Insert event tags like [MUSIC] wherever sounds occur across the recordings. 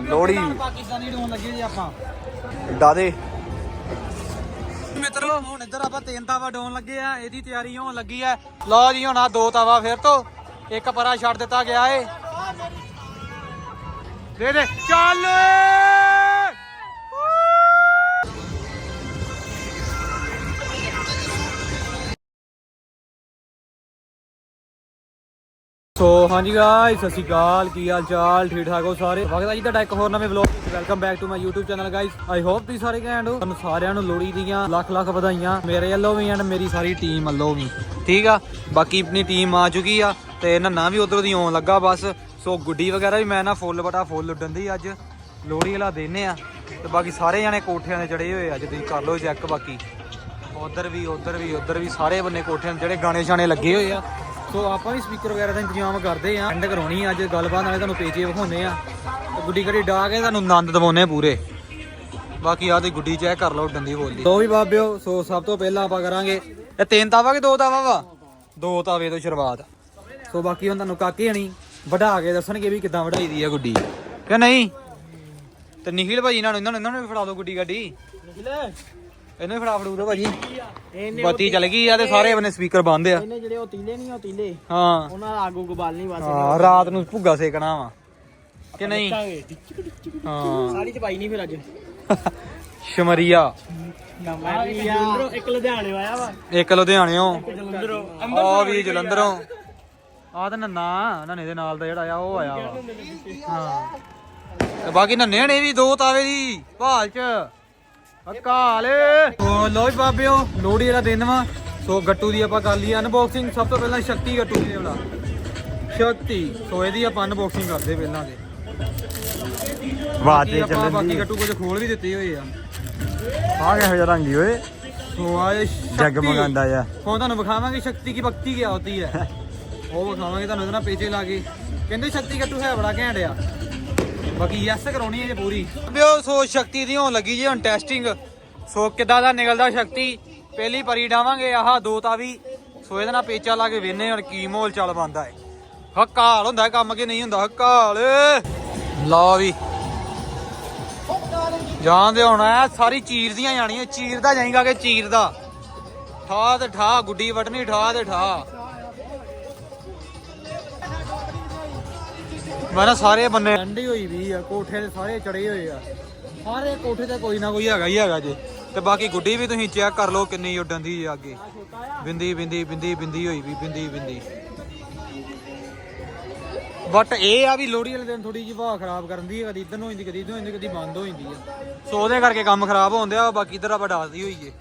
Lohri. Pakistani don ਲੱਗੇ ਜੀ ਆਪਾਂ। ਦਾਦੇ। ਮਿੱਤਰੋ ਹੁਣ ਇੱਧਰ ਆਪਾਂ ਤਿੰਨ ਤਾਵਾ ਡੋਨ ਲੱਗੇ ਆ। ਇਹਦੀ ਤਿਆਰੀ ਹੋਣ ਲੱਗੀ ਆ। ਲਓ ਜੀ ਹੁਣ ਆ ਦੋ ਤਾਵਾ ਫਿਰ ਤੋਂ। ਇੱਕ ਪਰਾ ਛੱਡ ਦਿੱਤਾ ਗਿਆ ਏ। ਦੇ ਦੇ। ਚੱਲ! ਸੋ ਹਾਂਜੀ ਗਾਇਸ ਸਤਿ ਸ਼੍ਰੀ ਅਕਾਲ, ਕੀ ਹਾਲ ਚਾਲ? ਠੀਕ ਠਾਕ ਹੋ ਸਾਰੇ? ਸਵਾਗਤ ਜੀ ਤੁਹਾਡਾ ਇੱਕ ਹੋਰ ਨਵੇਂ ਵਲੌਗ ਵਿੱਚ। Welcome back to my YouTube channel guys I hope ਤੁਸੀਂ ਸਾਰੇ ਘੈਂਟ ਹੋ। ਤੁਹਾਨੂੰ ਸਾਰਿਆਂ ਨੂੰ ਲੋਹੜੀ ਦੀਆਂ ਲੱਖ ਲੱਖ ਵਧਾਈਆਂ, ਮੇਰੇ ਵੱਲੋਂ ਵੀ ਐਂਡ ਮੇਰੀ ਸਾਰੀ ਟੀਮ ਵੱਲੋਂ ਵੀ। ਠੀਕ ਆ? ਬਾਕੀ ਆਪਣੀ ਟੀਮ ਆ ਚੁੱਕੀ ਆ ਤੇ ਨੰਨਾ ਵੀ ਉਧਰੋਂ ਦੀ ਆਉਣ ਲੱਗਾ ਬਸ। ਸੋ ਗੁੱਡੀ ਵਗੈਰਾ ਵੀ ਮੈਂ ਨਾ ਫੁੱਲ ਬਟਾ ਫੁੱਲ ਉੱਡਣ ਦੀ ਅੱਜ। ਲੋਹੜੀ ਵਾਲਾ ਦਿਨ ਆ ਤੇ ਬਾਕੀ ਸਾਰੇ ਜਾਣੇ ਕੋਠਿਆਂ ਤੇ ਚੜੇ ਹੋਏ ਅੱਜ ਤੁਸੀਂ ਕਰ ਲਓ ਚੈੱਕ ਬਾਕੀ। ਉਧਰ ਵੀ ਉਧਰ ਵੀ ਉਧਰ ਵੀ ਸਾਰੇ ਬੰਨੇ ਕੋਠਿਆਂ ਤੇ ਜਿਹੜੇ ਗਾਣੇ ਛਾਣੇ ਲੱਗੇ ਹੋਏ ਆ। ਸੋ ਆਪਾਂ ਵੀ ਸਪੀਕਰ ਵਗੈਰਾ ਦਾ ਇੰਤਜ਼ਾਮ ਕਰਦੇ ਆ ਐਂਡ ਕਰਾਉਣੀ ਅੱਜ ਗੱਲਬਾਤ ਨਾਲੇ ਤੁਹਾਨੂੰ ਪੇਜੇ ਵਿਖਾਉਨੇ ਆ ਗੁੱਡੀ ਗੜੀ ਡਾ ਕੇ ਤੁਹਾਨੂੰ ਆਨੰਦ ਦਵਾਉਨੇ ਪੂਰੇ। ਬਾਕੀ ਆ ਤੇ ਗੁੱਡੀ ਚੈੱਕ ਕਰ ਲਓ ਉੱਡਣ ਬੋਲੀ ਲੋ ਵੀ ਬਾਬਿਓ, ਸੋ ਸਭ ਤੋਂ ਪਹਿਲਾਂ ਆਪਾਂ ਕਰਾਂਗੇ। ਇਹ ਤਿੰਨ ਤਾਵਾ ਕਿ ਦੋ ਤਾਵਾ ਵਾ? ਦੋ ਤਾਵੇ ਤੋਂ ਸ਼ੁਰੂਆਤ। ਸੋ ਬਾਕੀ ਹੁਣ ਤੁਹਾਨੂੰ ਕਾਕੇ ਹਣੀ ਵਢਾ ਕੇ ਦੱਸਣਗੇ ਵੀ ਕਿੱਦਾਂ ਵਢਾਈ ਦੀ ਆ ਗੁੱਡੀ। ਕਿ ਨਹੀਂ? ਤੇ ਨਿਖਿਲ ਭਾਜੀ ਇਹਨਾਂ ਇਹਨਾਂ ਨੂੰ ਇਹਨਾਂ ਨੂੰ ਵੀ ਫੜਾ ਦਿਓ ਗੁੱਡੀ ਗੱਡੀ ਇਹਨੂੰ ਫੜਾ ਫੜੂ ਦੋ। ਭਾਜੀ। ਬੱਤੀ ਚੱਲ ਗਈ ਆ ਤੇ ਸਾਰੇ ਬੰਨੇ ਸਪੀਕਰ ਬੰਦ ਆ। ਇਹਨੇ ਜਿਹੜੇ ਉਹ ਤੀਲੇ ਨਹੀਂ ਉਹ ਤੀਲੇ। ਹਾਂ। ਉਹਨਾਂ ਦਾ ਆਗੂ ਗਬਾਲ ਨਹੀਂ ਵਾਸੇ ਹਾਂ ਰਾਤ ਨੂੰ ਭੁੱਗਾ ਸੇਕਣਾ ਵਾ। ਕਿ ਨਹੀਂ? ਹਾਂ। ਸਾੜੀ ਚ ਪਾਈ ਨਹੀਂ ਫਿਰ ਅੱਜ। ਸ਼ਮਰੀਆ। ਜਲੰਧਰੋਂ ਇੱਕ ਲੁਧਿਆਣੇ ਆਇਆ ਵਾ। ਇੱਕ ਲੁਧਿਆਣਿਓਂ ਜਲੰਧਰੋਂ। ਆ ਵੀ ਜਲੰਧਰੋਂ। ਆ ਤਾਂ ਨੰਨਾ ਨੰਨੇ ਦੇ ਨਾਲ ਦਾ ਜਿਹੜਾ ਆ ਉਹ ਆਇਆ ਵਾ। ਹਾਂ। ਤੇ ਬਾਕੀ ਨੰਨੇ ਨੇ ਵੀ ਦੋ ਤਾਵੇ ਦੀ। ਭਾਲ ਚ। ਅਕਾਲ। ਓ ਲੋ ਜੀ ਬਾਬਿਓ ਲੋਹੜੀ ਵਾਲਾ ਦਿਨ ਵਾ। ਸੋ ਗੱਟੂ ਦੀ ਆਪਾਂ ਕਰ ਲਈ ਅਨਬਾਕਸਿੰਗ ਸਭ ਤੋਂ ਪਹਿਲਾਂ ਸ਼ਕਤੀ ਗੱਟੂ ਦੀ ਵਾਲਾ। ਸ਼ਕਤੀ। ਸੋ ਇਹਦੀ ਆਪਾਂ ਅਨਬਾਕਸਿੰਗ ਕਰਦੇ ਪਹਿਲਾਂ ਦੇ। ਵਾਦੇ ਆਪਾਂ ਚੱਲਣ ਬਾਕੀ ਦੀ ਗੱਟੂ ਕੁਝ ਖੋਲ ਵੀ ਦਿੱਤੇ ਹੋਏ ਆ। ਆ ਗਿਆ ਹੋ ਰੰਗੀ ਓਏ। ਸੋ ਆ ਇਹ ਸ਼ਕਤੀ। ਆ ਹੁਣ ਤੁਹਾਨੂੰ ਵਿਖਾਵਾਂਗੇ ਸ਼ਕਤੀ ਕੀ ਭਗਤੀ ਕੀ ਹੁੰਦੀ ਹੈ। [LAUGHS] ਉਹ ਵਿਖਾਵਾਂਗੇ ਤੁਹਾਨੂੰ ਇਹਦੇ ਨਾਲ ਪੇਚੇ ਲਾ ਕੇ। ਕਹਿੰਦੇ ਸ਼ਕਤੀ ਗੱਟੂ ਹੈ ਬੜਾ ਘੈਂਟ ਆ। ਬਾਕੀ ਯੈਸ ਕਰਾਉਣੀ ਹੈ ਜੇ ਪੂਰੀ। ਬਿਓ ਸੋ ਸ਼ਕਤੀ ਦੀ ਹੋਣ ਲੱਗੀ ਜੀ, ਹੁਣ ਟੈਸਟਿੰਗ ਸੋ ਕਿੱਦਾਂ ਦਾ ਨਿਕਲਦਾ ਸ਼ਕਤੀ? ਪਹਿਲੀ ਪਰੀ ਡਾਵਾਂਗੇ, ਆਹ ਦੋ ਤਾਂ ਵੀ। ਸੋ ਇਹਦੇ ਨਾਲ ਪੇਚਾ ਲਾ ਕੇ ਵੇਨੇ ਹੁਣ ਕੀ ਮੋਲ ਚੱਲ ਬੰਦਾ ਹੈ ਹਕਾਲ ਹੁੰਦਾ ਕੰਮ ਕਿ ਨਹੀਂ ਹੁੰਦਾ, ਹਕਾਲ। ਲਓ ਵੀ। ਜਾਣਦੇ ਹੁਣ ਹੋਣਾ ਸਾਰੀ ਚੀਰ ਦੀਆਂ ਜਾਣੀਆਂ, ਚੀਰਦਾ ਜਾਏਗਾ ਕਿ ਚੀਰਦਾ। ਠਾ ਤੇ ਠਾ ਗੁੱਡੀ ਵਟਣੀ ਠਾ ਤੇ ਠਾ ਮੈਂ ਨਾ ਸਾਰੇ ਬੰਨੇ ਠੰਡੀ ਹੋਈ ਵੀ ਆ, ਕੋਠੇ ਤੇ ਸਾਰੇ ਚੜੇ ਹੋਏ ਆ। ਸਾਰੇ ਕੋਠੇ ਤੇ ਕੋਈ ਨਾ ਕੋਈ ਹੈਗਾ ਹੀ ਹੈਗਾ ਜੇ। ਤੇ ਬਾਕੀ ਗੁੱਡੀ ਵੀ ਤੁਸੀਂ ਚੈੱਕ ਕਰ ਲਓ ਕਿੰਨੀ ਉੱਡਣ ਦੀ ਆ ਅੱਗੇ। ਬਿੰਦੀ ਬਿੰਦੀ ਬਿੰਦੀ ਬਿੰਦੀ ਹੋਈ ਵੀ, ਬਿੰਦੀ ਬਿੰਦੀ। ਬਟ ਇਹ ਆ ਵੀ ਲੋਹੜੀ ਵਾਲੇ ਦਿਨ ਥੋੜੀ ਜਿਹੀ ਹਵਾ ਖਰਾਬ ਕਰਨ ਦੀ ਹੈ ਕਦੀ ਇਧਰ ਨੂੰ ਹੋ ਜਾਂਦੀ ਕਦੀ ਇਧਰ ਹੋ ਜਾਂਦੀ ਕਦੀ ਬੰਦ ਹੋ ਜਾਂਦੀ ਆ। ਸੋ ਉਹਦੇ ਕਰਕੇ ਕੰਮ ਖਰਾਬ ਹੁੰਦੇ ਆ ਬਾਕੀ ਇਧਰ ਆਪਾਂ ਡਾਲਦੀ ਹੋਈ ਏ।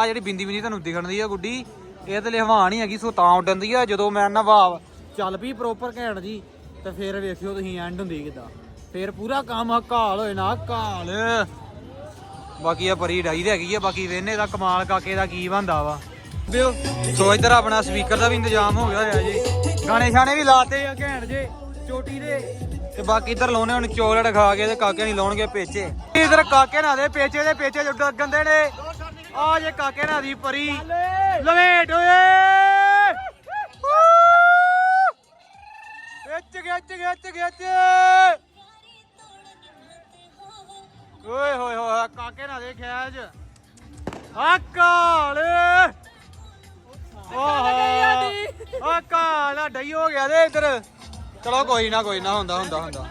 ਆ ਜਿਹੜੀ ਬਿੰਦੀ ਬਿੰਦੀ ਤੁਹਾਨੂੰ ਦਿਖਣ ਦੀ ਆ ਗੁੱਡੀ। ਇਹ ਤੇ ਹਵਾ ਨਹੀਂ ਹੈਗੀ, ਸੋ ਤਾਂ ਉੱਡਣ ਦੀ ਆ। ਜਦੋਂ ਮੈਂ ਨਾ ਹਵਾ ਚੱਲ ਪਈ ਪ੍ਰੋਪਰ ਘੈਂਟ ਜੀ, ਤੇ ਫੇਰ ਵੇਖਿਓ ਤੁਸੀਂ ਐਂਡ ਹੁੰਦੀ ਕਿਦਾਂ। ਫੇਰ ਪੂਰਾ ਕੰਮ ਹਕਾਲ ਹੋਏ ਨਾ ਹਕਾਲ ਬਾਕੀ ਆ ਪਰੀ ਡਾਈ ਤੇ ਹੈਗੀ ਆ, ਬਾਕੀ ਵੇਨੇ ਦਾ ਕਮਾਲ ਕਾਕੇ ਦਾ ਕੀ ਬੰਦਾ ਵਾ। ਬਿਓ ਸੋ ਇੱਧਰ ਆਪਣਾ ਸਪੀਕਰ ਦਾ ਵੀ ਇੰਤਜ਼ਾਮ ਹੋ ਗਿਆ ਹੋਇਆ ਜੀ। ਗਾਣੇ ਛਾਣੇ ਵੀ ਲਾਤੇ ਆ ਘੈਂਟ ਜੇ, ਚੋਟੀ ਦੇ। ਤੇ ਬਾਕੀ ਇਧਰ ਲਾਉਣੇ ਹੁਣ ਚੋਕਲੇਟ ਖਾ ਕੇ ਤੇ ਕਾਕੇ ਨਹੀਂ ਲਾਉਣਗੇ ਪੇਚੇ। ਇਧਰ ਕਾਕੇ ਨਾ ਦੇ ਪੇਚੇ ਦੇ ਪੇਚੇ ਜੁੱਟ ਗੰਦੇ ਨੇ। ਆ ਜੇ ਕਾਕੇ ਨਾਲ ਦੀ ਪਰੀ। ਲਵੇਟ ਓਏ ਵਿੱਚ ਗਿੱਚ ਗਿੱਚ ਗਿੱਚ ਓਏ ਹੋਏ ਹੋਏ ਕਾਕੇ ਨਾਲ ਦੇ ਖੈਜ ਆ ਕਾਲ। ਓਹ ਆ ਕਾਲ ਡਈ ਹੋ ਗਿਆ ਦੇ ਇੱਧਰ। ਚਲੋ ਕੋਈ ਨਾ ਕੋਈ ਨਾ ਹੁੰਦਾ ਹੁੰਦਾ ਹੁੰਦਾ।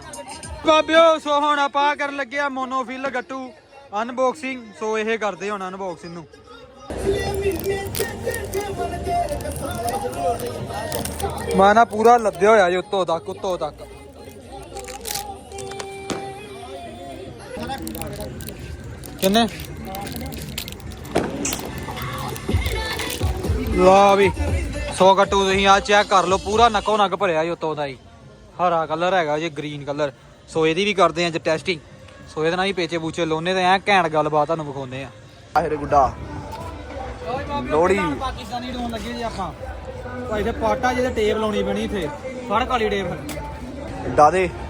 ਬਾਬਿਓ ਸੋ ਹੁਣ ਆਪਾਂ ਕਰਨ ਲੱਗੇ ਆ ਮੋਨੋਫਿਲ ਗੱਟੂ। ਅਨਬਾਕਸਿੰਗ ਸੋ ਇਹ ਕਰਦੇ ਹੁਣ ਅਨਬਾਕਸਿੰਗ ਨੂੰ। ਮੈਂ ਨਾ ਪੂਰਾ ਲੱਦਿਆ ਹੋਇਆ ਜੀ ਉੱਤੋਂ ਤੱਕ ਉੱਤੋਂ ਤੱਕ। ਕਿੰਨੇ? ਲਾ ਵੀ 100 ਗੱਟੂ ਤੁਸੀਂ ਆ ਚੈੱਕ ਕਰ ਲਓ, ਪੂਰਾ ਨੱਕੋ ਨੱਕ ਭਰਿਆ ਜੀ ਉੱਤੋਂ ਦਾ ਹੀ। ਹਰਾ ਕਲਰ ਹੈਗਾ ਜੀ ਗ੍ਰੀਨ ਕਲਰ ਸੋ ਇਹਦੀ ਵੀ ਕਰਦੇ ਆ ਜੇ ਟੈਸਟਿੰਗ ਸੋ ਇਹਦੇ ਨਾਲ ਹੀ ਪੇਚੇ ਪੂਚੇ ਲੋਨੇ ਤੇ ਐ ਘੈਂਟ ਗੱਲਬਾਤ ਤੁਹਾਨੂੰ ਵਿਖਾਉਂਦੇ ਆ। ਆਹਰੇ ਗੁੱਡਾ। ਲੋਹੜੀ। ਪਾਕਿਸਤਾਨੀ ਡੋਨ ਲੱਗੇ ਜੀ ਆਪਾਂ? ਭਾਈ ਤੇ ਪਾਟਾ ਜਿਹਦੇ ਟੇਪ ਲਾਉਣੀ ਪੈਣੀ ਇੱਥੇ। ਫੜ ਕਾਲੀ ਟੇਪ। ਦਾਦੇ ਚਲੋ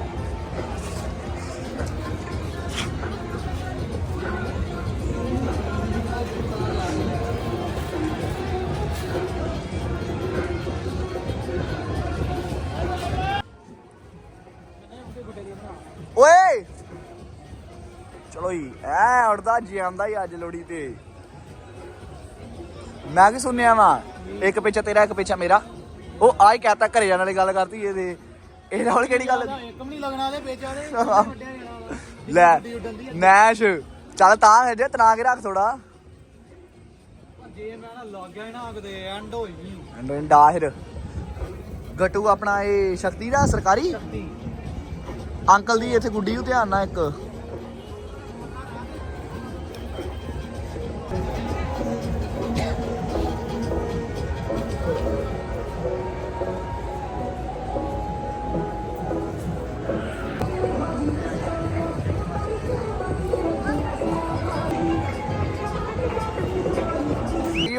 ਜੀ ਐ ਉੜਦਾ ਜਿਆਂਦਾ ਹੀ ਅੱਜ ਲੋੜੀ ਤੇ ਮੈਂ ਕੀ ਸੁਣਿਆ ਵਾ ਇੱਕ ਪਿੱਛਾ ਤੇਰਾ ਇੱਕ ਪਿੱਛਾ ਮੇਰਾ ਉਹ ਆਈ ਕਹਤਾ ਘਰੇ ਜਾਣ ਵਾਲੀ ਗੱਲ ਕਰਤੀ ਇਹਦੇ ਇਹ ਨਾਲ ਕਿਹੜੀ ਗੱਲ ਇੱਕ ਵੀ ਨਹੀਂ ਲੱਗਣਾ ਦੇ ਵਿੱਚ ਆਦੇ ਲੈ ਨੈਸ਼ ਚੱਲ ਤਾਂ ਹੈ ਜੇ ਤਨਾ ਕੇ ਰੱਖ ਥੋੜਾ ਜੇ ਮੈਂ ਨਾ ਲੱਗ ਗਿਆ ਨਾ ਕਿਤੇ ਐਂਡ ਹੋਈ ਨਹੀਂ ਡਾਹਿਰ ਗਟੂ ਆਪਣਾ ਇਹ ਸ਼ਕਤੀ ਦਾ ਸਰਕਾਰੀ ਅੰਕਲ ਦੀ ਇੱਥੇ ਗੁੱਡੀ ਨੂੰ ਧਿਆਨ ਨਾਲ ਇੱਕ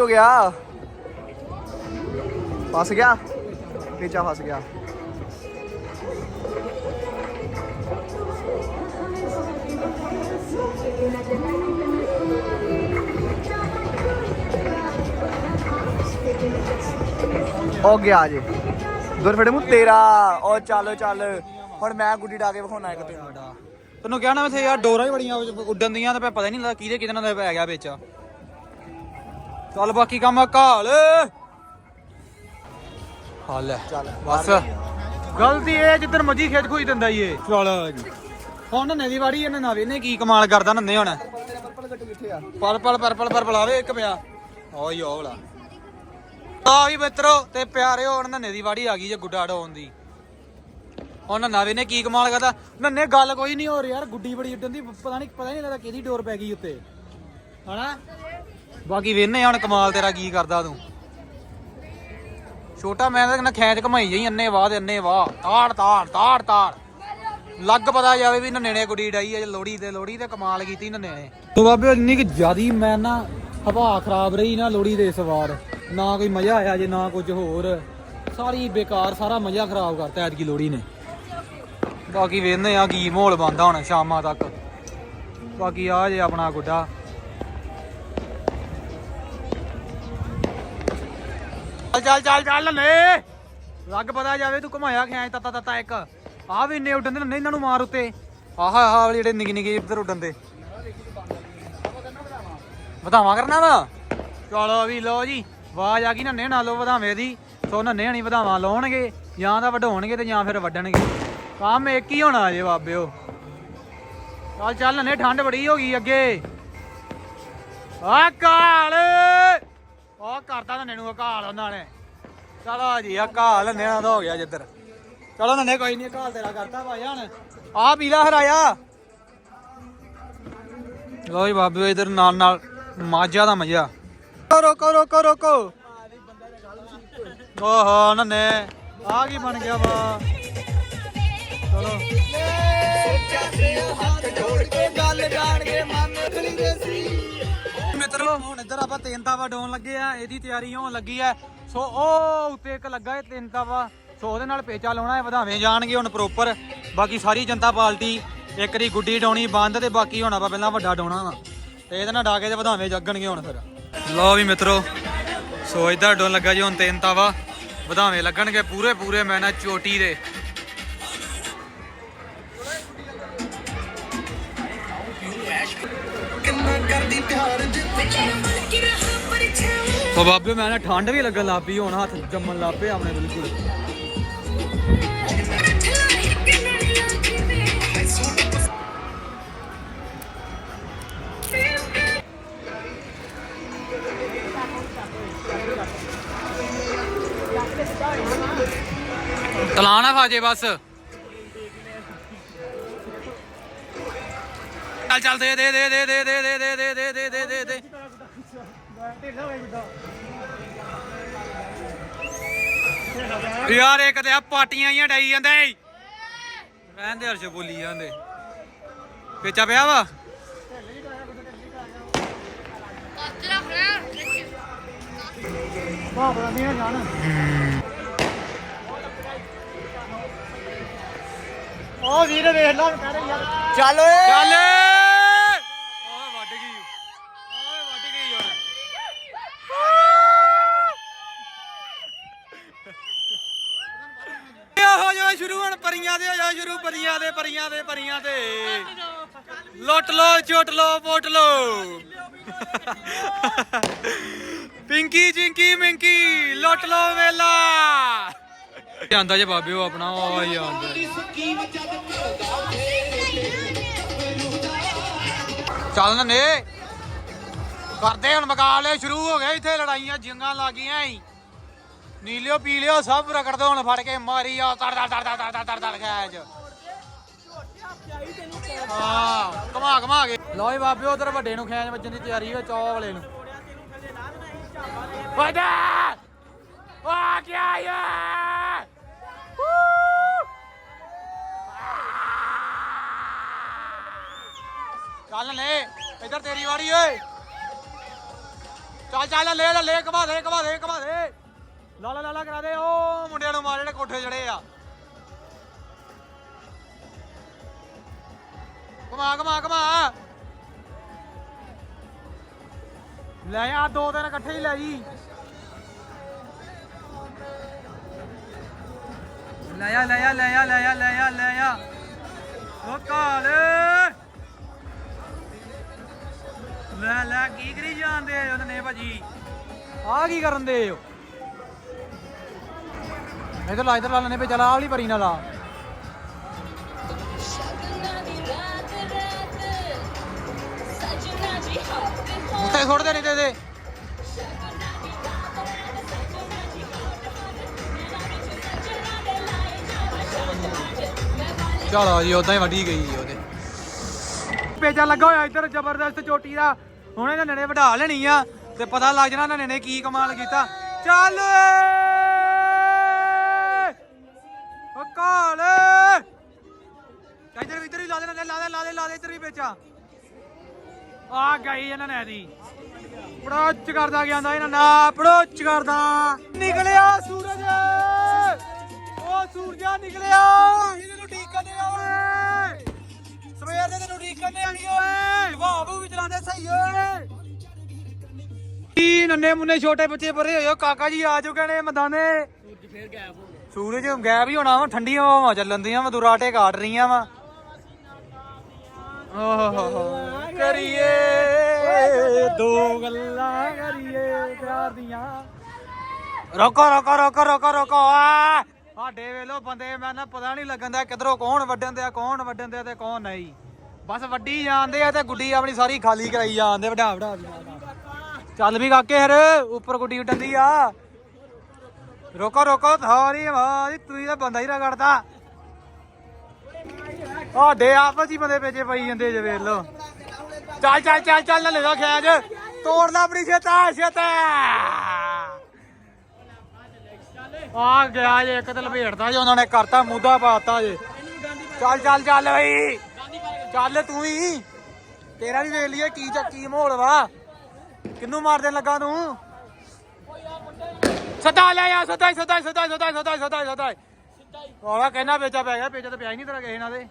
ਕੀ ਹੋ ਗਿਆ ਫਸ ਗਿਆ ਪੇਚਾ ਫਸ ਗਿਆ ਹੋ ਗਿਆ ਜੀ ਗੁਰਫੜੇ ਮੂੰ ਤੇਰਾ ਉਹ ਚੱਲ ਚੱਲ ਹੁਣ ਮੈਂ ਗੁੱਡੀ ਡਾ ਕੇ ਵਿਖਾਉਣਾ ਇੱਕ ਤੈਨੂੰ ਤੈਨੂੰ ਕਿਹਾ ਨਾ ਇੱਥੇ ਯਾਰ ਡੋਰਾਂ ਹੀ ਬੜੀਆਂ ਉੱਡਣ ਦੀਆਂ ਤੇ ਮੈਂ ਪਤਾ ਨਹੀਂ ਲੱਗਦਾ ਕਿਹਦੇ ਕਿਹਦੇ ਨਾਲ ਪੈ ਗਿਆ ਵਿੱਚ ਚੱਲ ਬਾਕੀ ਕੰਮ ਘਾਲ। ਹਾਲ ਹੈ ਚੱਲ ਬਸ। ਗਲਤੀ ਇਹ ਜਿੱਦਣ ਮਰਜ਼ੀ ਖੇਚ ਖੋਈ ਦਿੰਦਾ ਈ ਇਹ ਚੱਲ। ਹੁਣ ਨੰਨੇ ਦੀ ਵਾੜੀ ਇਹਨੇ ਨਾ ਵੇਨੇ ਕੀ ਕਮਾਲ ਕਰਦਾ ਨੰਨੇ ਹੁਣ। ਕਿੱਥੇ ਆ ਪਰਪਲ ਪਰਪਲ ਪਰਪਲ ਆਵੇ ਇੱਕ ਪਿਆ। ਓਏ ਓਲਾ ਆ ਵੀ ਮਿੱਤਰੋ ਤੇ ਪਿਆਰਿਓ ਹੁਣ ਨੰਨੇ ਦੀ ਵਾੜੀ ਆ ਗਈ ਜੇ ਗੁੱਡਾ ਡਾਉਣ ਦੀ। ਹੁਣ ਨੰਨਾ ਵੇ ਨੇ ਕੀ ਕਮਾਲ ਕਰਦਾ। ਨੰਨੇ ਗੱਲ ਕੋਈ ਨਹੀਂ ਹੋ ਰਹੀ ਯਾਰ ਗੁੱਡੀ ਬੜੀ ਉੱਡਣ ਦੀ ਪਤਾ ਨਹੀਂ ਪਤਾ ਨਹੀਂ ਲੱਗਦਾ ਕਿਹਦੀ ਡੋਰ ਪੈ ਗਈ ਉੱਤੇ। ਹਨਾ? ਬਾਕੀ ਵੇਨੇ ਹੁਣ ਕਮਾਲ ਤੇਰਾ ਕੀ ਕਰਦਾ ਤੂੰ। ਛੋਟਾ ਮੈਂ ਤਾਂ ਕਹਿੰਦਾ ਖੈਂਚ ਘਮਾਈ ਜਾਈ, ਅੰਨੇ ਵਾਹ ਤੇ ਅੰਨੇ ਵਾਹ। ਤਾੜ ਤਾੜ ਤਾੜ ਤਾੜ। ਲੱਗ ਪਤਾ ਜਾਵੇ ਵੀ ਨੰਨੇ ਨੇ ਗੁੱਡੀ ਡਾਈ ਅਜ ਲੋੜੀ ਤੇ ਲੋੜੀ ਤੇ ਕਮਾਲ ਕੀਤੀ ਨੰਨੇ ਨੇ ਤੋ ਬਾਬੇ ਇੰਨੀ ਕਿ ਜਿਆਦੀ ਮੈਂ ਨਾ ਹਵਾ ਖਰਾਬ ਰਹੀ ਨਾ ਲੋੜੀ ਦੇ ਇਸ ਵਾਰ। ਨਾ ਕੋਈ ਮਜ਼ਾ ਆਇਆ ਜੇ, ਨਾ ਕੁਝ ਹੋਰ। ਸਾਰੀ ਬੇਕਾਰ, ਸਾਰਾ ਮਜ਼ਾ ਖਰਾਬ ਕਰਤਾ ਐਤਕੀ ਲੋੜੀ ਨੇ। ਬਾਕੀ ਵੇਖਦੇ ਆ ਕੀ ਮਾਹੌਲ ਬੰਦਾ ਹੁਣ ਸ਼ਾਮਾਂ ਤੱਕ। ਬਾਕੀ ਆ ਜੇ ਆਪਣਾ ਗੁੱਡਾ। ਚੱਲ ਚੱਲ ਚੱਲ ਚੱਲ, ਲੈ। ਲੱਗ ਪਤਾ ਜਾਵੇ ਤੂੰ ਘੁਮਾਇਆ ਖਿਆਚ ਤਤਾ ਤਤਾ ਇੱਕ। ਆ ਵੀ ਇੰਨੇ ਉੱਡਣ ਦੇ ਨੰਨੇ ਇਹਨਾਂ ਨੂੰ ਮਾਰ ਉੱਤੇ। ਆਹ ਆਹ ਵਾਲੇ ਜਿਹੜੇ ਨਿੱਕੇ ਨਿੱਕੇ ਇੱਧਰ ਉੱਡਣ ਦੇ। ਵਧਾਵਾ ਕਰਨਾ ਵਾ? ਚਲੋ ਵੀ ਲੋ ਜੀ, ਆਵਾਜ਼ ਆ ਗਈ ਨੰਨੇ ਨਾਲ ਲੋ ਦੀ। ਸੋ ਨੰਨੇ ਹਣੀ ਵਧਾਵਾ ਲਾਉਣਗੇ, ਜਾਂ ਤਾਂ ਵਢਾਉਣਗੇ ਤੇ ਜਾਂ ਫਿਰ ਵੱਢਣਗੇ। ਕੰਮ ਇੱਕ ਹੀ ਹੋਣਾ ਜੇ ਬਾਬਿਓ ਚੱਲ ਚੱਲ, ਨੰਨੇ, ਠੰਡ ਬੜੀ ਹੋ ਗਈ ਅੱਗੇ। ਆ ਕਾਲ! ਉਹ ਕਰਦਾ ਨੰਨੇ ਨੂੰ ਕਾਲ ਉਹਨਾਂ ਨੇ। ਚਲੋ ਜੀ ਆ ਕਾਲ ਨੰਨੇ ਤਾਂ ਹੋ ਗਿਆ ਜਿੱਧਰ। ਚਲੋ ਨੰਨੇ ਕੋਈ ਨਹੀਂ ਕਾਲ ਤੇਰਾ ਕਰਤਾ ਭਾਈ ਹਣ ਆ ਪੀਲਾ ਹਰਾਇਆ ਲੋ ਜੀ ਬਾਬਿਓ ਇਧਰ ਨਾਲ ਨਾਲ ਮਾਝਾ ਦਾ ਮਜ਼ਾ ਰੋਕੋ ਰੋਕੋ ਰੋਕੋ ਓਹੋ ਨੰਨੇ ਆ ਕੀ ਬਣ ਗਿਆ ਵਾ? ਚਲੋ। ਮਿੱਤਰੋ ਹੁਣ ਇੱਧਰ ਆਪਾਂ ਤਿੰਨ ਤਾਵਾ ਡਾਉਣ ਲੱਗੇ ਆ, ਇਹਦੀ ਤਿਆਰੀ ਹੋਣ ਲੱਗੀ ਆ। ਸੋ ਉਹ ਉੱਤੇ ਇੱਕ ਲੱਗਾ ਹੈ ਤਿੰਨ ਤਾਵਾ। ਸੋ ਉਹਦੇ ਨਾਲ ਪੇਚਾ ਲਾਉਣਾ ਹੈ, ਵਧਾਵੇਂ ਜਾਣਗੇ ਹੁਣ ਪ੍ਰੋਪਰ ਬਾਕੀ ਸਾਰੀ ਜਨਤਾ ਪਾਰਟੀ ਇੱਕ ਦੀ ਗੁੱਡੀ ਡਾਉਣੀ ਬੰਦ ਤੇ ਬਾਕੀ ਹੁਣ ਆਪਾਂ ਪਹਿਲਾਂ ਵੱਡਾ ਡਾਉਣਾ ਵਾ। ਤੇ ਇਹਦੇ ਨਾਲ ਡਾ ਕੇ ਤੇ ਵਧਾਵੇਂ ਜੱਗਣਗੇ ਹੁਣ ਫਿਰ। ਲਓ ਵੀ ਮਿੱਤਰੋ, ਸੋ ਇੱਧਰ ਡੋਨ ਲੱਗਾ ਜੀ ਹੁਣ ਤਿੰਨ ਤਾਵਾ। ਵਧਾਵੇਂ ਲੱਗਣਗੇ ਪੂਰੇ ਪੂਰੇ ਮੈਂ ਚੋਟੀ ਦੇ। ਉਹ ਬਾਬੇ, ਮੈਂ ਨਾ ਠੰਡ ਵੀ ਲੱਗਣ ਲੱਗ ਪਈ, ਹੁਣ ਹੱਥ ਜੰਮਣ ਲੱਗ ਪਏ ਆਪਣੇ ਬਿਲਕੁਲ। ਤਲਾਣਾ ਫਾਜੇ ਬਸ। ਚੱਲ ਚੱਲ ਦੇ ਦੇ ਦੇ ਦੇ ਦੇ ਦੇ ਦੇ ਦੇ ਦੇ ਦੇ ਦੇ ਦੇ ਦੇ ਦੇ ਯਾਰ ਇੱਕ ਤੇ ਆ ਪਾਟੀਆਂ ਹੀ ਡਾਈ ਜਾਂਦੇ ਰਹਿੰਦੇ ਹਰਸ਼ ਬੋਲੀ ਜਾਂਦੇ ਪੇਚਾ ਪਿਆ ਵਾ ਉਹ ਵੀਰ ਵੇਖ ਲਾ ਕਹਿ ਰਹੇ ਯਾਰ ਚੱਲ ਓਏ ਚੱਲ ਓਏ ਵੱਢ ਗਈ ਓਏ ਵੱਢ ਗਈ ਹੁਣ ਇਹ ਹੋ ਜਾ ਸ਼ੁਰੂ ਹੁਣ ਪਰੀਆਂ ਦੇ ਹੋ ਜਾ ਸ਼ੁਰੂ ਪਰੀਆਂ ਦੇ ਪਰੀਆਂ ਦੇ ਪਰੀਆਂ ਦੇ। ਲੁੱਟ ਲੋ ਝੁੱਟ ਲੋ ਪੁੱਟ ਲੋ ਪਿੰਕੀ ਚਿੰਕੀ ਮਿੰਕੀ ਲੁੱਟ ਲੋ ਵੇਲਾ। ਜਾਂਦਾ ਜੇ ਬਾਬੇ ਉਹ ਆਪਣਾ ਆ ਜਾਂਦਾ ਚੱਲ ਨਾ ਨੇ ਕਰਦੇ ਹੁਣ ਮੁਕਾਬਲੇ ਸ਼ੁਰੂ ਹੋ ਗਏ ਇੱਥੇ ਲੜਾਈਆਂ ਜਿੰਗਾਂ ਲੱਗੀਆਂ ਈ। ਨੀਲਿਓ, ਪੀਲਿਓ, ਸਭ ਰਗੜਦੇ ਹੁਣ ਫੜ ਕੇ ਮਾਰੀ ਆ, ਤੜ ਤੜ ਤੜ ਤੜ ਤੜ ਤੜ ਤੜ ਗੈਜ ਹਾਂ ਕਮਾ ਕਮਾ ਕੇ। ਲਓ ਜੀ ਬਾਬੇ, ਉਧਰ ਵੱਡੇ ਨੂੰ ਖੈਂਜ ਵੱਜਣ ਦੀ ਤਿਆਰੀ ਹੈ ਚੌ ਵਾਲੇ ਨੂੰ। ਵੱਡਾ! ਆ ਗਿਆ ਯਾ ਚੱਲ ਲੈ, ਇੱਧਰ ਤੇਰੀ ਵਾਰੀ ਓਏ। ਚੱਲ ਚੱਲ, ਲੈ ਲੈ ਲੈ ਦੇ ਕਮਾ ਦੇ ਕਮਾ ਦੇ। ਲਾਲਾ ਲਾਲਾ ਕਰਾ ਦੇ। ਉਹ ਮੁੰਡਿਆਂ ਨੂੰ ਮਾਰ ਜਿਹੜੇ ਕੋਠੇ ਜੜੇ ਆ। ਕਮਾ ਕਮਾ ਕਮਾ ਲੈ ਆ, ਦੋ ਦਿਨ ਇਕੱਠੇ ਹੀ ਲੈ ਜੀ। ਲੈ ਆ ਲੈ ਆ ਲੈ ਆ ਲੈ ਆ ਲੈ ਆ ਲੈ ਆ। ਉਹ ਕਾਲ ਲੈ ਲੈ, ਕੀ ਕਰੀ ਜਾਂਦੇ ਉਹਨਾਂ ਨੇ ਭਾਜੀ? ਆ ਕੀ ਕਰਨ ਦੇ ਹੋ? ਇਧਰ ਲਾ ਇਧਰ ਲਾ ਲੈਣੇ ਪੇ ਚਲਾ ਆਵਲੀ ਪਰੀ ਨਾ ਲਾ ਉੱਤੇ ਛੋੜ ਦੇ ਨਹੀਂ ਦੇ। ਦੇ ਚਲੋ ਜੀ ਉਦਾਂ ਹੀ ਵੱਢੀ ਗਈ ਜੀ ਉਹਦੇ। ਪੇਚਾ ਲੱਗਾ ਹੋਇਆ ਇੱਧਰ, ਜ਼ਬਰਦਸਤ ਚੋਟੀ ਦਾ। ਹੁਣ ਇਹਨਾਂ ਨੇ ਵਢਾ ਲੈਣੀ ਆ, ਤੇ ਪਤਾ ਲੱਗ ਜਾਣਾ ਇਹਨਾਂ ਨੇ ਕੀ ਕਮਾਲ ਕੀਤਾ। ਚੱਲ ਪੇਚਾ ਆ ਗਈ ਇਹਨਾਂ ਨੇ ਦੀ ਪੜੋਚ ਕਰਦਾ ਗਿਆ ਇਹਨਾਂ ਨਾ ਪੜੋਚ ਕਰਦਾ। ਨਿਕਲਿਆ ਸੂਰਜ। ਉਹ ਸੂਰਜਾ ਨਿਕਲਿਆ। ਇਹਦੇ ਨੂੰ ਢੀਕਣ ਦੇ ਓਏ। ਸਵੇਰ ਦੇ ਤੈਨੂੰ ਢੀਕਣ ਦੇ ਆਣੀ ਓਏ। ਵਾਹ ਬੂ ਵੀ ਚਲਾਉਂਦੇ ਸਹੀ ਓਏ। ਕੀ ਨੰਨੇ ਮੁੰਨੇ ਛੋਟੇ ਬੱਚੇ ਪਰੇ ਹੋਇਓ ਕਾਕਾ ਜੀ ਆ ਚੁੱਕੇ ਨੇ ਮੈਦਾਨੇ। ਸੂਰਜ ਫੇਰ ਗਾਇਬ ਹੋ ਗਿਆ। ਸੂਰਜ ਗਾਇਬ ਹੀ ਹੋਣਾ ਵਾ ਠੰਡੀਆਂ ਹਵਾਵਾਂ ਚੱਲਣ ਦੀਆਂ ਵਾ ਦੁਰਾਟੇ ਕਾਟ ਰਹੀਆਂ ਵਾ। ਓਹ ਕਰੀਏ ਦੋ ਗੱਲਾਂ, ਕਰੀਏ ਪਿਆਰ ਦੀਆਂ। ਰੋਕੋ ਰੋਕੋ ਰੋਕੋ ਰੋਕੋ ਰੋਕੋ ਆ ਸਾਡੇ ਵੇਲੋ ਬੰਦੇ, ਮੈਂ ਨਾ ਪਤਾ ਨਹੀਂ ਲੱਗਣ ਦਾ ਕਿਧਰੋਂ ਕੌਣ ਵੱਡਣ ਦਿਆ, ਕੌਣ ਵੱਡਣ ਦਿਆ ਤੇ ਕੌਣ ਨਹੀਂ। ਬਸ ਵੱਡੀ ਜਾਂਦੇ ਆ ਤੇ ਗੁੱਡੀ ਆਪਣੀ ਸਾਰੀ ਖਾਲੀ ਕਰਾਈ ਜਾਂਦੇ ਵਡਾ ਵਡਾ ਚੱਲ ਵੀ ਕਾਕੇ ਹਰ ਉੱਪਰ ਗੁੱਡੀ ਉੱਡਦੀ ਆ। ਰੋਕੋ ਰੋਕੋ ਥਾਰੀ ਆਵਾਜ਼ ਤੂੰ ਤਾਂ ਬੰਦਾ ਹੀ ਰਗੜਦਾ। ਆਡੇ ਆਪਸ ਹੀ ਬੰਦੇ ਪੇਚੇ ਪਈ ਜਾਂਦੇ ਜੇ ਵੇਖ ਲੋ ਚੱਲ ਚੱਲ ਚੱਲ ਚੱਲ ਲੈ ਲੋ ਖੈਜ। ਤੋੜ ਲੈ ਆਪਣੀ ਛੇਤਾ ਛੇਤਾ ਆ। ਗਿਆ ਜੇ, ਇੱਕ ਤੇ ਲਪੇੜਦਾ ਜੇ, ਉਹਨਾਂ ਨੇ ਕਰਤਾ ਮੁੱਦਾ ਪਾਤਾ ਜੇ। ਚੱਲ ਚੱਲ ਚੱਲ ਬਈ। ਚੱਲ ਤੂੰ ਹੀ ਤੇਰਾ ਵੀ ਵੇਖ ਲਈਏ ਕੀ ਚੱਕੀ ਮਾਹੌਲ ਵਾ। ਕਿੰਨੂੰ ਮਾਰ ਦੇਣ ਲੱਗਾ ਤੂੰ? ਸਦਾ ਲੈ ਆ, ਸਦਾ ਸਦਾ ਸਦਾ ਸਦਾ ਸਦਾ ਸਦਾ ਸਦਾ ਉਹਦਾ ਕਹਿਣਾ ਵੇਚਾ ਪੈ ਗਿਆ ਵੇਚਾ ਤਾਂ ਪਿਆ ਹੀ ਨਹੀਂ ਤੇਰਾ ਕਿਸੇ ਨਾਲ ਦੇ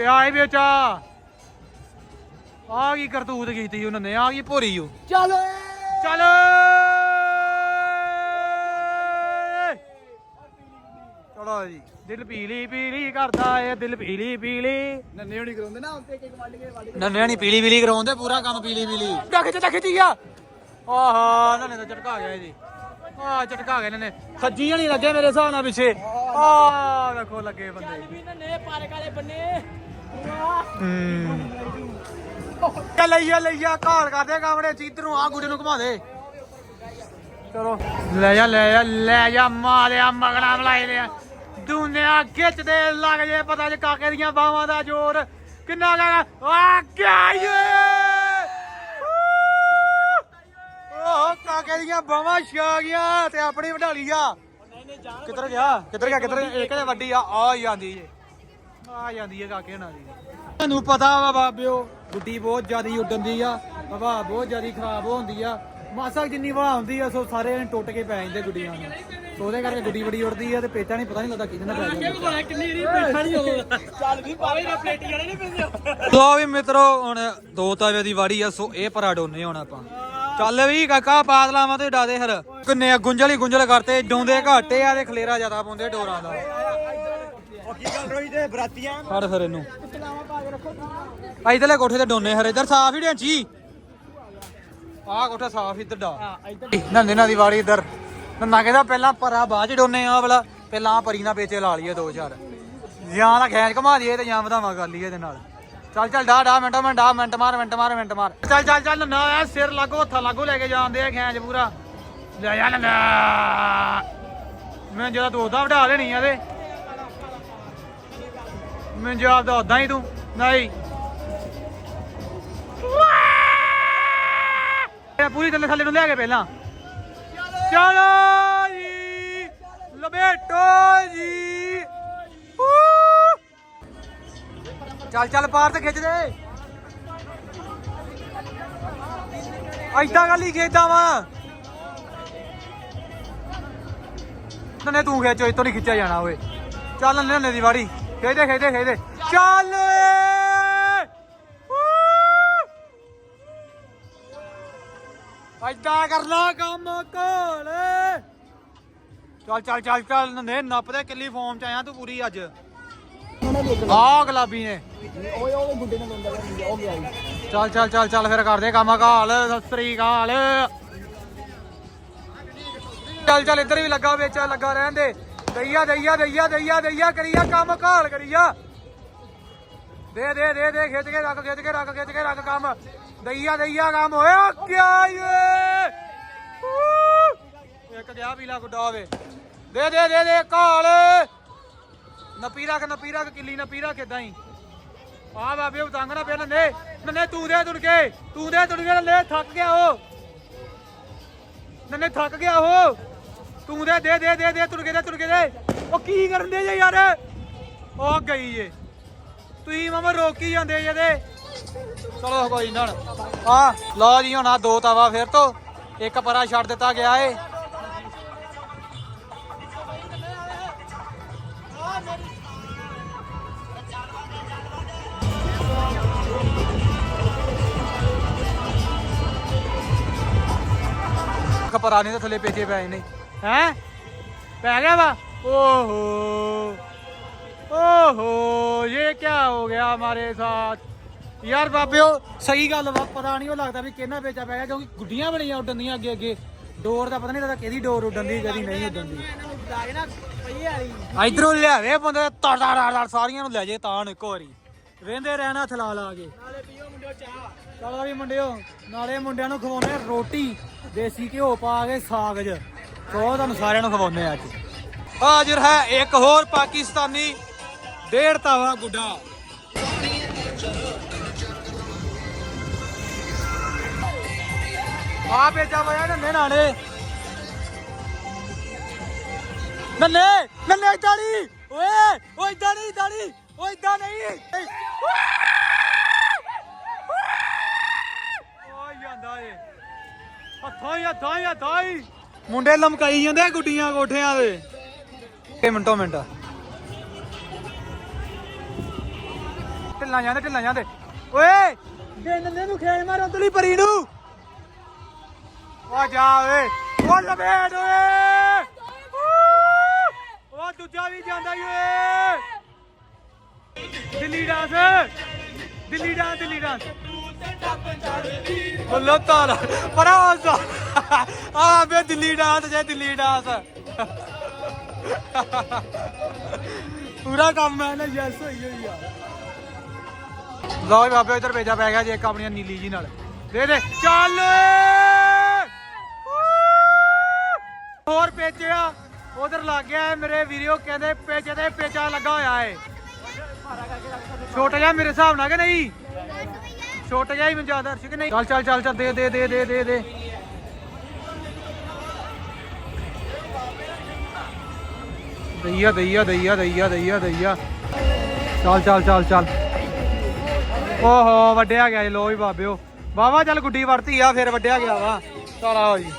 ਪਿਆ ਹੀ ਵੇਚਾ। ਆ ਕੀ ਕਰਤੂਤ ਕੀਤੀ ਉਹਨਾਂ ਨੇ ਆ ਕੀ ਭੋਰੀ ਉਹ ਚਲੋ ਚੱਲ। ਚਲੋ ਜੀ ਦਿਲ ਪੀਲੀ ਪੀਲੀ ਕਰਦਾ ਏ ਦਿਲ ਪੀਲੀ ਪੀਲੀ। ਨੰਨੇ ਹੋਣੀ ਕਰਾਉਂਦੇ ਨਾ ਉੱਤੇ ਇੱਕ ਵੱਢ ਕੇ ਵੱਢ ਕੇ। ਨੰਨਿਆਂ ਨਹੀਂ ਪੀਲੀ ਪੀਲੀ ਕਰਾਉਂਦੇ ਪੂਰਾ ਕੰਮ ਪੀਲੀ ਪੀਲੀ। ਡੱਕ ਚ ਖਿੱਚੀ ਆ। ਆਹਾ ਇਹਨਾਂ ਨੇ ਤਾਂ ਝਟਕਾ ਗਿਆ ਜੀ ਆ ਝਟਕਾ ਗਏ ਇਹਨਾਂ ਨੇ। ਸੱਜੀ ਨਹੀਂ ਲੱਗੇ ਮੇਰੇ ਹਿਸਾਬ ਨਾਲ ਪਿੱਛੇ। ਆ ਵੇਖੋ ਲੱਗੇ ਬੰਦੇ। ਨੰਨੇ ਪਾਰਕ ਵਾਲੇ ਬੰਨੇ। ਲਈਆ ਲਈਆ ਘਾਲ ਕਰਦੇ ਕਾਮੜੇ ਚੀਤਰੂ ਆ ਗੁੱਡੇ ਨੂੰ ਘੁਮਾ ਦੇ। ਚਲੋ। ਲੈ ਜਾ ਲੈ ਜਾ ਲੈ ਜਾ, ਮਾਰਿਆ, ਮਗਣਾ ਮਲਾਈ ਲਿਆ। ਦੁਨੀਆ ਖਿੱਚਦੇ ਲੱਗ ਜੇ, ਪਤਾ ਜੇ ਕਾਕੇ ਦੀਆਂ ਬਾਹਾਂ ਦਾ ਜ਼ੋਰ। ਕਿੰਨਾ ਗਾ ਆ ਗਿਆ ਏ ਉਹ ਕਾਕੇ ਦੀਆਂ ਬਾਹਾਂ ਛਾ ਗਿਆ ਤੇ ਆਪਣੀ ਵਢਾਲੀ ਆ। ਕਿੱਧਰ ਗਿਆ? ਕਿੱਧਰ ਗਿਆ? ਕਿੱਧਰ ਗਿਆ? ਇੱਕ ਵੱਡੀ ਆ ਆ ਜਾਂਦੀ ਏ ਆ ਜਾਂਦੀ ਏ ਕਾਕੇ ਹਣਾ ਦੀ। ਤੁਹਾਨੂੰ ਪਤਾ ਵਾ ਬਾਬਿਓ, ਗੁੱਡੀ ਬਹੁਤ ਜ਼ਿਆਦਾ ਉੱਡਣ ਦੀ ਆ, ਹਵਾ ਬਹੁਤ ਜ਼ਿਆਦਾ ਖਰਾਬ ਹੁੰਦੀ ਆ। ਮਾਸਾ ਜਿੰਨੀ ਹਵਾ ਹੁੰਦੀ ਆ, ਸੋ ਸਾਰੇ ਟੁੱਟ ਕੇ ਪੈ ਜਾਂਦੇ ਗੁੱਡੀਆਂ ਨੂੰ। ਸੋ ਉਹਦੇ ਕਰਕੇ ਗੁੱਡੀ ਬੜੀ ਉੱਡਦੀ ਆ ਤੇ ਪੇਚਾ ਨਹੀਂ ਪਤਾ ਨਹੀਂ ਲੱਗਦਾ ਕਿਹਦੇ ਨਾਲ ਪੈ ਜਾਂਦਾ ਪਤਾ ਕਿੰਨੀ ਰੀ ਬੈਠਾ ਨਹੀਂ ਹੋਊਗਾ ਚੱਲ ਵੀ ਪਾਵੇ ਨਾ ਪਲੇਟੀ ਵਾਲੇ ਨਹੀਂ ਪੈਂਦੇ ਲੋ ਵੀ ਮਿੱਤਰੋ, ਹੁਣ ਦੋ ਤਾਵੇ ਦੀ ਵਾੜੀ ਆ, ਸੋ ਇਹ ਭਰਾ ਡੋਨੇ ਹੁਣ ਆਪਾਂ। ਚੱਲ ਵੀ ਕਾਕਾ ਪਾਦਲਾਵਾਂ ਤੇ ਡਾਦੇ ਹਰ ਕਿੰਨੇ ਆ ਹੀ ਗੁੰਝਲ ਕਰਤੇ, ਡੋਂਦੇ ਘਾਟੇ ਆ ਤੇ ਖਲੇਰਾ ਜ਼ਿਆਦਾ ਪਾਉਂਦੇ ਡੋਰਾਂ ਦਾ ਕੀ ਗੱਲ ਰੋਈ ਤੇ ਬਰਾਤੀਆਂ ਫੜ ਫਿਰ ਇਹਨੂੰ। ਇਧਰਲੇ ਕੋਠੇ ਤੇ ਡੋਨੇ ਹਰੇ। ਇਧਰ ਸਾਫ਼ ਹੀ ਡੈਂਚੀ ਆਹ ਕੋਠਾ ਸਾਫ਼ ਇੱਧਰ ਦਾ। ਨੰਨੇ ਨਾਲ ਦੀ ਵਾੜੀ ਇੱਧਰ। ਨੰਨਾ ਕਹਿੰਦਾ ਪਹਿਲਾਂ ਪਰਾ ਬਾਅਦ ਚ ਡੋਨੇ ਆ ਵਾਲਾ, ਪਹਿਲਾਂ ਆਹ ਪਰੀ ਨਾਲ ਪੇਚੇ ਲਾ ਲਈਏ ਦੋ ਚਾਰ। ਜਾਂ ਤਾਂ ਖੈਂਚ ਘਮਾ ਦਈਏ ਤੇ ਜਾਂ ਵਧਾਵਾ ਕਰ ਲਈਏ ਇਹਦੇ ਨਾਲ। ਚੱਲ ਚੱਲ, ਡਾ ਡਾ, ਮਿੰਟੋ ਮਿੰਟ, ਡਾ, ਮਿੰਟ ਮਾਰ ਮਿੰਟ ਮਾਰ ਮਿੰਟ ਮਾਰ। ਚੱਲ ਚੱਲ ਚੱਲ ਨਾ ਆ ਸਿਰ ਲਾਗੋ, ਹੱਥਾਂ ਲਾਗੋ ਲੈ ਕੇ ਜਾਂਦੇ ਆ ਖੈਂਚ ਪੂਰਾ। ਲੈ ਜਾ ਨੰਨਾ। ਮੈਂ ਜਦੋਂ ਦੋਦਾ ਵਢਾ ਲੈਣੀ ਆ ਤੇ ਮੈਂ ਜਵਾਬ ਦਾ ਉਦਾਂ ਹੀ ਤੂੰ? ਨਹੀਂ। ਇਹ ਪੂਰੀ ਥੱਲੇ ਥੱਲੇ ਨੂੰ ਲਿਆ ਕੇ ਪਹਿਲਾਂ। ਚਲੋ ਜੀ! ਲਬੇਟੋ ਜੀ! ਊ। ਚੱਲ ਚੱਲ ਪਾਰ ਤੇ ਖਿੱਚ ਦੇ। ਐਦਾਂ ਗੱਲ ਹੀ ਖੇਦਾਂ ਵਾ। ਨਨੇ ਤੂੰ ਖਿੱਚੋ ਇਤੋਂ ਨਹੀਂ ਖਿੱਚਿਆ ਜਾਣਾ ਓਏ। ਚੱਲ, ਨਨੇ ਨਨੇ ਦੀ ਵਾੜੀ ਖੇਦੇ ਖੇਦੇ ਖੇਦੇ ਚੱਲ ਐਦਾਂ ਕਰਨਾ ਕੰਮ ਕੋਲ ਚੱਲ ਚੱਲ ਚੱਲ ਚੱਲ, ਨਨੇ ਨੱਪਦੇ ਕਿੱਲੀ ਫਾਰਮ ਚ ਆਇਆ ਤੂੰ ਪੂਰੀ ਅੱਜ। ਆ ਗੁਲਾਬੀ ਨੇ। ਓਏ ਓਏ ਗੁੱਡੇ ਨੇ ਬੰਦਾ ਹੋ ਗਿਆ ਚੱਲ ਚੱਲ ਚੱਲ ਚੱਲ, ਫਿਰ ਕਰਦੇ ਕੰਮ ਕਾਲ ਸਤਿ ਸ੍ਰੀ ਅਕਾਲ। ਚੱਲ ਚੱਲ, ਇੱਧਰ ਵੀ ਲੱਗਾ ਵਿੱਚ, ਲੱਗਾ ਰਹਿਣ ਦੇ। ਦਈਆ ਦਈਆ ਦਈਆ ਦਈਆ ਦਈਆ, ਕਰੀਆ, ਕੰਮ ਕਾਲ ਕਰੀਆ। ਦੇ ਦੇ ਦੇ ਦੇ, ਖਿੱਚ ਕੇ ਰੱਖ, ਖਿੱਚ ਕੇ ਰੱਖ, ਖਿੱਚ ਕੇ ਰੱਖ ਕੰਮ। ਦਈਆ ਦਈਆ, ਕੰਮ ਹੋਇਆ, ਕਿਆ ਈ ਓਏ ਊ। ਇੱਕ ਗਿਆ ਪੀਲਾ ਗੁੱਡਾ ਹੋਵੇ ਦੇ ਦੇ ਦੇ ਦੇ ਕਾਲ ਨਪੀ ਰੱਖ ਨਪੀ ਰੱਖ, ਕਿੱਲੀ ਨਪੀ ਰੱਖ ਇਦਾਂ ਹੀ। ਆ ਬਾਬੇ ਉਤੰਗ ਨਾ ਪਿਆ ਨੰਨੇ। ਨੰਨੇ, ਤੂੰ ਦੇ ਤੁਰ ਕੇ, ਤੂੰ ਦੇ ਤੁਰ ਕੇ ਨੰਨੇ, ਥੱਕ ਗਿਆ ਉਹ। ਨੰਨੇ, ਥੱਕ ਗਿਆ ਉਹ। ਤੂੰ ਦੇ ਦੇ ਦੇ ਦੇ ਦੇ, ਤੁਰ ਕੇ ਦੇ, ਤੁਰ ਕੇ ਦੇ। ਉਹ ਕੀ ਕਰਨ ਦੇ ਜੇ ਯਾਰ? ਉਹ ਗਈ ਏ। ਤੁਸੀਂ ਮਾਮਾ ਰੋਕੀ ਜਾਂਦੇ ਜੇ ਤੇ ਚਲੋ ਕੋਈ ਨਾ ਆ ਲਓ ਜੀ ਹੁਣ ਆ ਦੋ ਤਵਾ ਫਿਰ ਤੋਂ। ਇੱਕ ਪਰਾ ਛੱਡ ਦਿੱਤਾ ਗਿਆ ਏ। ਕਪਰਾ ਨਹੀਂ ਤਾਂ ਥੱਲੇ ਪੇਚੇ ਪਏ ਨੇ ਹੈ? ਪੈ ਗਿਆ ਵਾ? ਓਹੋ। ਓਹੋ, ਇਹ ਕੀ ਹੋ ਗਿਆ ਮਾਰੇ ਸਾਥ? ਯਾਰ ਬਾਬਿਓ, ਸਹੀ ਗੱਲ ਵਾ, ਪਤਾ ਨਹੀਂ ਉਹ ਲੱਗਦਾ ਵੀ ਕਿਹਨਾਂ ਪੇਚਾ ਪੈ ਗਿਆ ਕਿਉਂਕਿ ਗੁੱਡੀਆਂ ਬਣੀਆਂ ਉੱਡਣ ਦੀਆਂ ਅੱਗੇ ਅੱਗੇ ਡੋਰ ਦਾ ਪਤਾ ਨਹੀਂ ਲੱਗਦਾ ਕਿਹਦੀ ਡੋਰ ਉੱਡਣ ਦੀ, ਕਿਹਦੀ ਨਹੀਂ ਉੱਡਣ ਦੀ। ਇਧਰੋਂ ਲਿਆਵੇ ਬੰਦੇ ਤੜ ਤੜ ਤੜ ਸਾਰੀਆਂ ਨੂੰ ਲੈ ਜੇ ਤਾਂ ਨੂੰ ਵਾਰੀ। ਵੇਂਦੇ ਰਹਿਣਾ ਥਲਾ ਲਾ ਕੇ। ਚਲੋ ਵੀ ਮੁੰਡਿਓ, ਨਾਲੇ ਮੁੰਡਿਆਂ ਨੂੰ ਖਵਾਉਣੇ ਰੋਟੀ, ਦੇਸੀ ਘਿਓ ਪਾ ਕੇ ਸਾਗ 'ਚ। ਸੋ ਤੁਹਾਨੂੰ ਸਾਰਿਆਂ ਨੂੰ ਖਵਾਉਂਦੇ ਆ ਅੱਜ। ਹਾਜ਼ਰ ਹੈ ਇੱਕ ਹੋਰ ਪਾਕਿਸਤਾਨੀ, ਡੇਢ ਤਾਵਾ ਗੁੱਡਾ। ਆ ਭੇਜਾ ਹੋਇਆ ਨੰਨੇ ਨਾਲੇ। ਨੰਨੇ ਨੰਨੇ ਇਦਾਂ ਨਹੀਂ। ਓਏ ਓਏ ਇਦਾਂ ਨਹੀਂ ਇਦਾਂ ਨਹੀਂ, ਓਏ ਇਦਾਂ ਨਹੀਂ। ਓਏ ਜਾਂਦਾ ਏ ਹੱਥਾਂ ਹੱਥਾਂ ਹੱਥਾਂ ਮੁੰਡੇ ਲਮਕਾਈ ਜਾਂਦੇ ਆ ਗੁੱਡੀਆਂ ਕੋਠਿਆਂ ਦੇ। ਇੱਕ ਮਿੰਟੋ ਮਿੰਟ। ਢਿੱਲਾਂ ਜਾਂਦੇ ਢਿੱਲਾਂ ਜਾਂਦੇ। ਓਏ! ਦੇ ਨੰਨੇ ਨੂੰ ਖੇਲ ਮਾਰ ਉਧਰਲੀ ਪਰੀ ਨੂੰ ਓ ਜਾ ਓਏ। ਓ ਲਪੇਟ ਓਏ। ਓ ਦੂਜਾ ਵੀ ਜਾਂਦਾ ਈ ਓਏ। Delhi dance. Delhi dance Delhi dance. Ballo ਤਾਰਾ ਪਰਾ ਆ। ਬੇ ਦਿੱਲੀ ਡਾਂਸ ਜੇ ਦਿੱਲੀ ਡਾਂਸ। ਪੂਰਾ ਕੰਮ ਹੈ ਨਾ ਯੈਸ ਹੋਈ ਹੋਈ ਆ। ਲਓ ਜੀ ਬਾਬੇ, ਇਧਰ ਭੇਜਾ ਪੈ ਗਿਆ ਜੇ ਆਪਣੀਆਂ ਨੀਲੀ ਜੀ ਨਾਲ। ਦੇ ਦੇ, ਚੱਲ! ਹੋਰ ਪੇਚਿਆ, ਉਧਰ ਲੱਗ ਗਿਆ ਮੇਰੇ ਵੀਡੀਓ ਕਹਿੰਦੇ ਪੇਚੇ ਤੇ ਪੇਚਾ ਲੱਗਾ ਹੋਇਆ ਏ। ਛੋਟਾ ਜਿਹਾ ਮੇਰੇ ਹਿਸਾਬ ਨਾਲ ਕਿ ਨਹੀਂ? ਛੋਟਾ ਜਿਹਾ ਮੈਨੂੰ ਜ਼ਿਆਦਾ ਅਰਸ਼ ਕਿ ਨਹੀਂ। ਚੱਲ ਚੱਲ ਚੱਲ ਚੱਲ, ਦੇ ਦੇ ਦੇ ਦੇ ਦੇ ਦੇ। ਦਈਆ ਦਈਆ ਦਈਆ ਦਈਆ ਦਈਆ ਦਈਆ। ਚੱਲ ਚੱਲ ਚੱਲ ਚੱਲ। ਓਹੋ, ਵੱਡਿਆ ਗਿਆ ਜੀ ਲੋ ਵੀ ਬਾਬਿਓ। ਵਾਵਾ ਚੱਲ ਗੁੱਡੀ ਵਰਤੀ ਆ, ਫਿਰ ਵੱਡਿਆ ਗਿਆ ਵਾ। ਚਲ ਆਓ ਜੀ।